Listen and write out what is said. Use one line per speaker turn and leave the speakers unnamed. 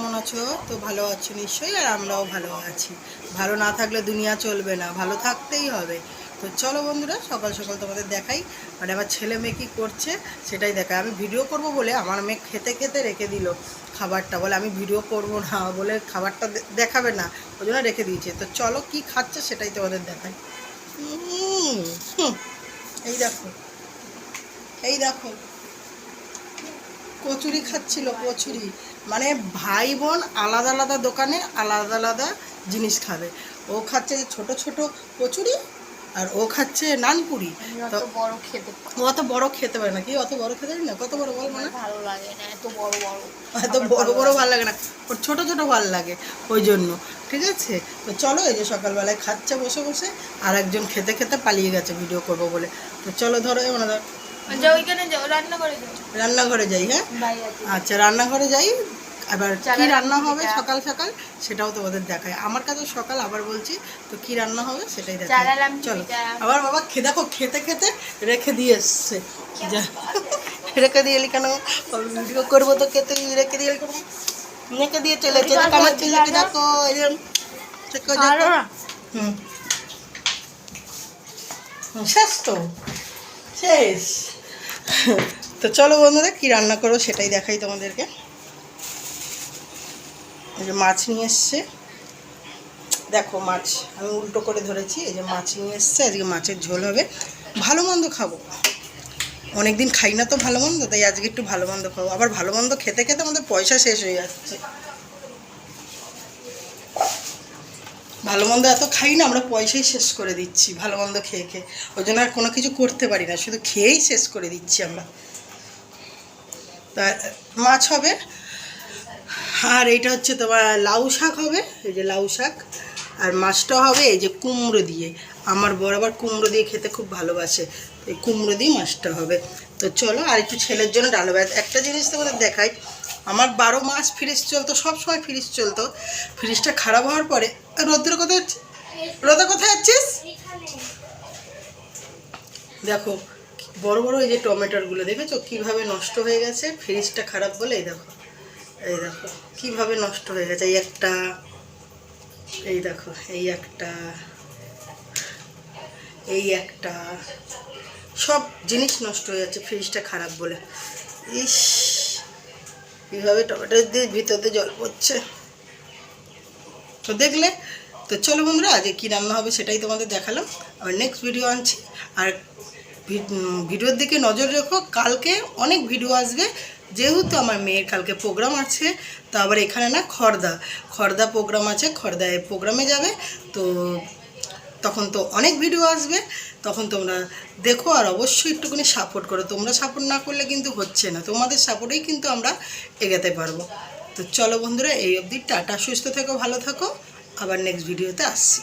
কেমন আছো? তো ভালো আছো নিশ্চয়ই, আর আমরাও ভালো আছি। ভালো না থাকলে দুনিয়া চলবে না, ভালো থাকতেই হবে। তো চলো বন্ধুরা, সকাল সকাল তোমাদের দেখাই মানে আমার ছেলে মেয়ে কী করছে সেটাই দেখায় আমি ভিডিও করব বলে আমার মেয়ে খেতে খেতে রেখে দিল খাবারটা, বলে আমি ভিডিও করব না, বলে খাবারটা দেখাবে না, ওই জন্য রেখে দিয়েছে। তো চলো কি খাচ্ছে সেটাই তোমাদের দেখাই। এই দেখো এই দেখো। কচুরি খাচ্ছিল কচুরি। মানে ভাই বোন আলাদা আলাদা দোকানে আলাদা আলাদা জিনিস খাবে। ও খাচ্ছে যে ছোট ছোট কচুরি আর ও খাচ্ছে নানপুরি
অত বড় খেতে
ও অত বড় খেতে পারে না। কি অত বড় খেতে পারি না? কত বড় বল মানে?
ভালো লাগে না এত বড় বড়।
এত বড় বড় ভালো লাগে না। ওর ছোট ছোট ভালো লাগে ওই জন্য। ঠিক আছে? তো চলো এই যে সকালবেলায় খাচ্ছে বসে বসে আর একজন খেতে খেতে পালিয়ে গেছে ভিডিও করব বলে। তো চলো ধরো এমন ধর রান্নাঘরে যাই হ্যাঁ? আচ্ছা রান্নাঘরে যাই আবার কি রান্না হবে সকাল সকাল সেটাও তোমাদের দেখায় আমার কাছে সকাল আবার বলছি তো কি রান্না হবে সেটাই দেখায় চলো আবার বাবা খে দেখো খেতে খেতে রেখে দিয়ে এসছে। রেখে দিয়ে এলি কেন? ভিডিও করব তো খেতে রেখে দিয়ে? রেখে দিয়ে চলেছে আমার ছেলেকে দেখো হুম, শেষ তো? শেষ। তো চলো বন্ধুরা, কি রান্না করো সেটাই দেখাই তোমাদেরকে। এই যে মাছ নিয়ে এসছে। দেখো মাছ, আমি উল্টো করে ধরেছি, এই যে মাছ নিয়ে এসছে, আজকে মাছের ঝোল হবে। ভালো মন্দ খাব। অনেক দিন খাই না তো ভালো মন্দ, তাই আজকে একটু ভালো মন্দ খাব। আবার ভালো মন্দ খেতে খেতে আমাদের পয়সা শেষ হয়ে যাচ্ছে। ভালো মন্দ এত খাই না, আমরা পয়সাই শেষ করে দিচ্ছি ভালো মন্দ খেয়ে খেয়ে। ওই জন্য আর কোনো কিছু করতে পারি না, শুধু খেয়েই শেষ করে দিচ্ছি আমরা। তা, মাছ হবে। আর এইটা হচ্ছে তোমার লাউ শাক হবে, এই যে লাউ শাক। আর মাছটা হবে এই যে কুমড়ো দিয়ে। আমার বর আবার কুমড়ো দিয়ে খেতে খুব ভালোবাসে এই কুমড়ো দিয়ে মাছটা হবে। তো চলো আর একটু ছেলের জন্য ডালো একটা জিনিস তোমাদের দেখাই আমার বারো মাস ফ্রিজ চলতো, সব সময় ফ্রিজ চলতো। ফ্রিজটা খারাপ হওয়ার পরে রোদ্র কোথায় হচ্ছে রোদা কোথায় যাচ্ছিস? দেখো, বড় বড় এই যে টমেটোরগুলো দেখেছ? কীভাবে নষ্ট হয়ে গেছে? ফ্রিজটা খারাপ বলে, এই দেখো এই দেখো, কীভাবে নষ্ট হয়ে গেছে? এই একটা, এই দেখো, এই একটা এই একটা, সব জিনিস নষ্ট হয়ে যাচ্ছে, ফ্রিজটা খারাপ বলে। ইস। কীভাবে টমেটো দিয়ে ভিতর দিয়ে জল পড়ছে। তো দেখলে? তো চলো বন্ধুরা, আজকে কী রান্না হবে সেটাই তোমাদের দেখালাম। আর নেক্সট ভিডিও আনছি। আর ভিডিওর দিকে নজর রেখো, কালকে অনেক ভিডিও আসবে। যেহেতু আমার মেয়ের কালকে প্রোগ্রাম আছে, তো আবার এখানে না খর্দা। খর্দা প্রোগ্রাম আছে খর্দায় প্রোগ্রামে যাবে। তো তখন তো অনেক ভিডিও আসবে, তখন তোমরা দেখো আর অবশ্যই একটুখানি সাপোর্ট করো। তোমরা সাপোর্ট না করলে কিন্তু হচ্ছে না। তোমাদের সাপোর্টেই কিন্তু আমরা এগোতে পারব। তো চলো বন্ধুরা, এই অবধি টাটা, সুস্থ থেকো, ভালো থাকো। আবার নেক্সট ভিডিওতে আসছি।